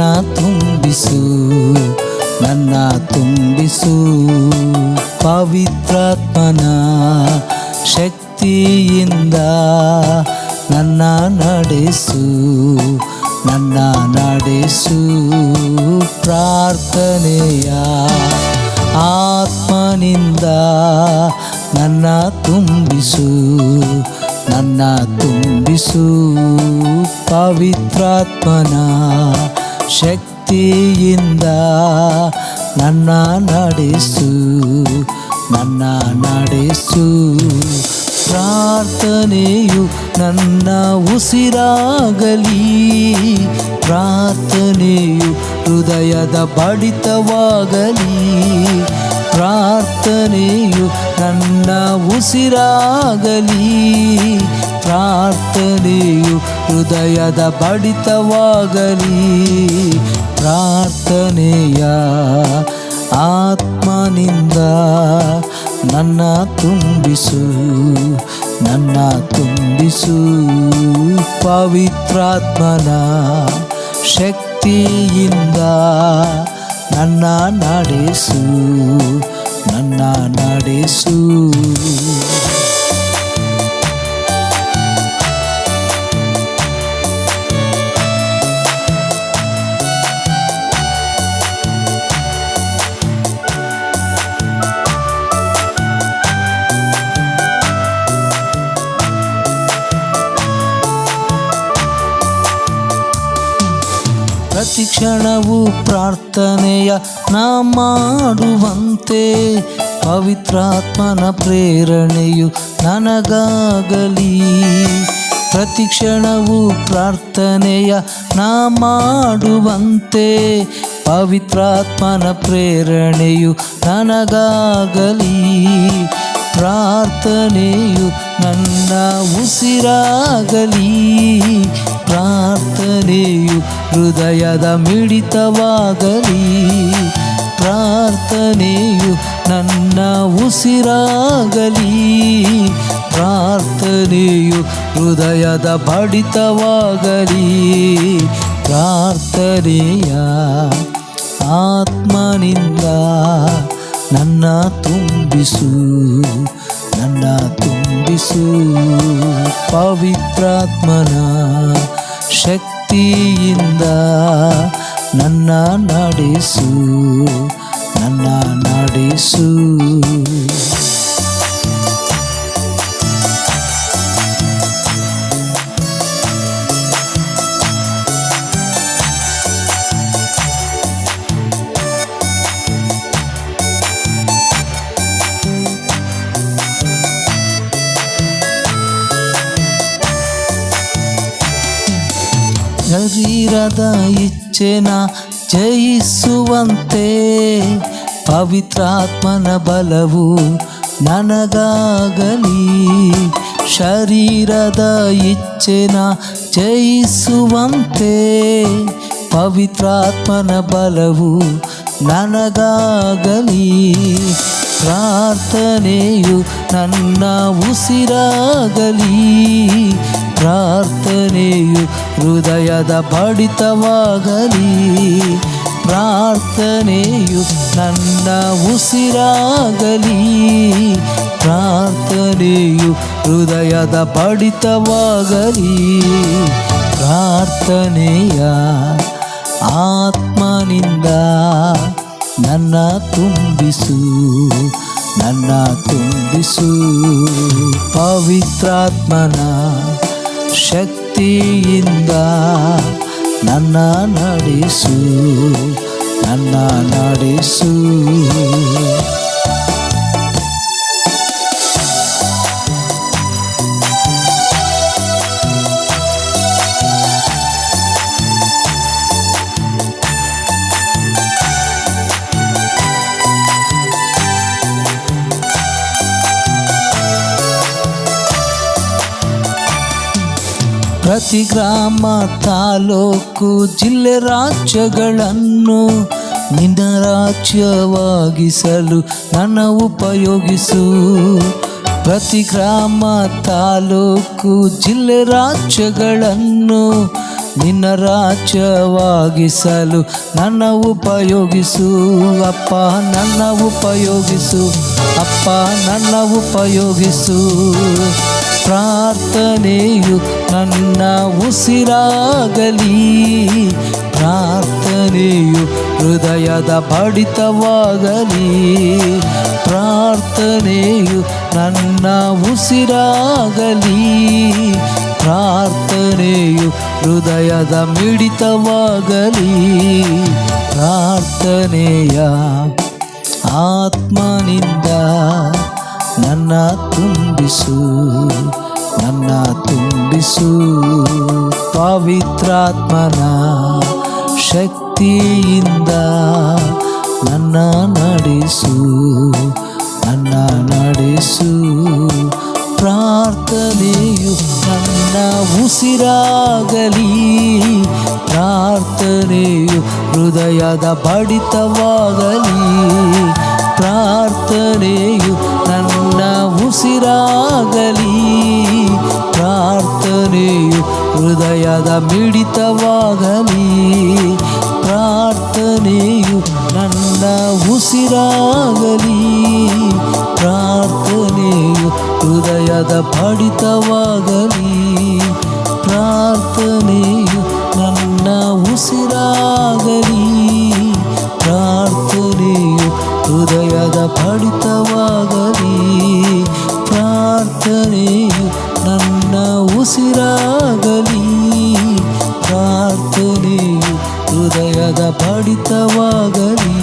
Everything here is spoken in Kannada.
ನನ್ನ ತುಂಬಿಸು ನನ್ನ ತುಂಬಿಸು. ಪವಿತ್ರಾತ್ಮನ ಶಕ್ತಿಯಿಂದ ನನ್ನ ನಡೆಸು ನನ್ನ ನಡೆಸು. ಪ್ರಾರ್ಥನೆಯ ಆತ್ಮನಿಂದ ನನ್ನ ತುಂಬಿಸು ನನ್ನ ತುಂಬಿಸು. ಪವಿತ್ರಾತ್ಮನ ಶಕ್ತಿಯಿಂದ ನನ್ನ ನಡೆಸು ನನ್ನ ನಡೆಸು. ಪ್ರಾರ್ಥನೆಯು ನನ್ನ ಉಸಿರಾಗಲಿ ಪ್ರಾರ್ಥನೆಯು ಹೃದಯದ ಬಡಿತವಾಗಲಿ. ಪ್ರಾರ್ಥನೆಯು ನನ್ನ ಉಸಿರಾಗಲಿ ಪ್ರಾರ್ಥನೆಯು ಹೃದಯದ ಬಡಿತವಾಗಲಿ. ಪ್ರಾರ್ಥನೆಯ ಆತ್ಮನಿಂದ ನನ್ನ ತುಂಬಿಸು ನನ್ನ ತುಂಬಿಸು. ಪವಿತ್ರಾತ್ಮನ ಶಕ್ತಿಯಿಂದ ನನ್ನ ನಡೆಸು ನನ್ನ ನಡೆಸು. ಕ್ಷಣವೂ ಪ್ರಾರ್ಥನೆಯ ನಾ ಮಾಡುವಂತೆ ಪವಿತ್ರಾತ್ಮನ ಪ್ರೇರಣೆಯು ನನಗಾಗಲಿ. ಪ್ರತಿ ಕ್ಷಣವು ಪ್ರಾರ್ಥನೆಯ ನಾ ಮಾಡುವಂತೆ ಪವಿತ್ರಾತ್ಮನ ಪ್ರೇರಣೆಯು ನನಗಾಗಲಿ. ಪ್ರಾರ್ಥನೆಯು ನನ್ನ ಉಸಿರಾಗಲಿ. ಪ್ರಾರ್ಥನೆಯು ಹೃದಯದ ಮಿಡಿತವಾಗಲಿ. ಪ್ರಾರ್ಥನೆಯು ನನ್ನ ಉಸಿರಾಗಲಿ. ಪ್ರಾರ್ಥನೆಯು ಹೃದಯದ ಬಡಿತವಾಗಲಿ. ಪ್ರಾರ್ಥನೆಯ ಆತ್ಮನಿಂದ ನನ್ನ ತುಂಬಿಸು ನನ್ನ ತುಂಬಿಸು. ಪವಿತ್ರಾತ್ಮನ ಶಕ್ತಿಯಿಂದ ನನ್ನ ನಡೆಸು ನನ್ನ ನಡೆಸು. ಶರೀರದ ಇಚ್ಛೆನ ಜಯಿಸುವಂತೆ ಪವಿತ್ರಾತ್ಮನ ಬಲವು ನನಗಾಗಲಿ. ಶರೀರದ ಇಚ್ಛೆನ ಜಯಿಸುವಂತೆ ಪವಿತ್ರಾತ್ಮನ ಬಲವು ನನಗಾಗಲಿ. ಪ್ರಾರ್ಥನೆಯು ನನ್ನ ಉಸಿರಾಗಲಿ. ಪ್ರಾರ್ಥನೆಯು ಹೃದಯದ ಬಡಿತವಾಗಲಿ. ಪ್ರಾರ್ಥನೆಯು ನನ್ನ ಉಸಿರಾಗಲಿ. ಪ್ರಾರ್ಥನೆಯು ಹೃದಯದ ಬಡಿತವಾಗಲಿ. ಪ್ರಾರ್ಥನೆಯ ಆತ್ಮನಿಂದ ನನ್ನ ತುಂಬಿಸು ನನ್ನ ತುಂಬಿಸು. ಪವಿತ್ರಾತ್ಮನ ಶಕ್ತಿಯಿಂದ ನನ್ನ ನಡೆಸು ನನ್ನ ನಡೆಸು. ಪ್ರತಿ ಗ್ರಾಮ, ತಾಲೂಕು, ಜಿಲ್ಲೆ ರಾಜ್ಯಗಳನ್ನು ನಿನ್ನ ರಾಜ್ಯವಾಗಿಸಲು ನನ್ನ ಉಪಯೋಗಿಸು. ಪ್ರತಿ ಗ್ರಾಮ, ತಾಲೂಕು, ಜಿಲ್ಲೆ ರಾಜ್ಯಗಳನ್ನು ನಿನ್ನ ರಾಜ್ಯವಾಗಿಸಲು ನನ್ನ ಉಪಯೋಗಿಸು. ಅಪ್ಪ, ನನ್ನ ಉಪಯೋಗಿಸು. ಅಪ್ಪ, ನನ್ನ ಉಪಯೋಗಿಸು. ಪ್ರಾರ್ಥನೆಯು ನನ್ನ ಉಸಿರಾಗಲಿ. ಪ್ರಾರ್ಥನೆಯು ಹೃದಯದ ಬಡಿತವಾಗಲಿ. ಪ್ರಾರ್ಥನೆಯು ನನ್ನ ಉಸಿರಾಗಲಿ. ಪ್ರಾರ್ಥನೆಯು ಹೃದಯದ ಮಿಡಿತವಾಗಲಿ. ಪ್ರಾರ್ಥನೆಯ ಆತ್ಮನಿಂದ ನನ್ನ ತುಂಬಿಸು ನನ್ನ ತುಂಬಿಸು ಪವಿತ್ರಾತ್ಮನ ಶಕ್ತಿಯಿಂದ ನನ್ನ ನಡೆಸು ನನ್ನ ನಡೆಸು ಪ್ರಾರ್ಥನೆಯು ನನ್ನ ಉಸಿರಾಗಲಿ, ಪ್ರಾರ್ಥನೆಯು ಹೃದಯದ ಬಡಿತವಾಗಲಿ, ಪ್ರಾರ್ಥನೆಯು ನನ್ನ ಉಸಿರಾಗಲಿ. ಪ್ರಾರ್ಥನೆಯು ಹೃದಯದ ಮಿಡಿತವಾಗಲಿ. ಪ್ರಾರ್ಥನೆಯು ನನ್ನ ಉಸಿರಾಗಲಿ. ಪ್ರಾರ್ಥನೆಯು ಹೃದಯದ ಪಡಿತವಾಗಲಿ. ಪ್ರಾರ್ಥನೆಯು ನನ್ನ ಉಸಿರಾಗಲಿ. ಪ್ರಾರ್ಥನೆಯು ಹೃದಯದ ಬಡಿತವಾಗಲಿ ಹೃದಯದ ಬಡಿತವಾಗಲಿ.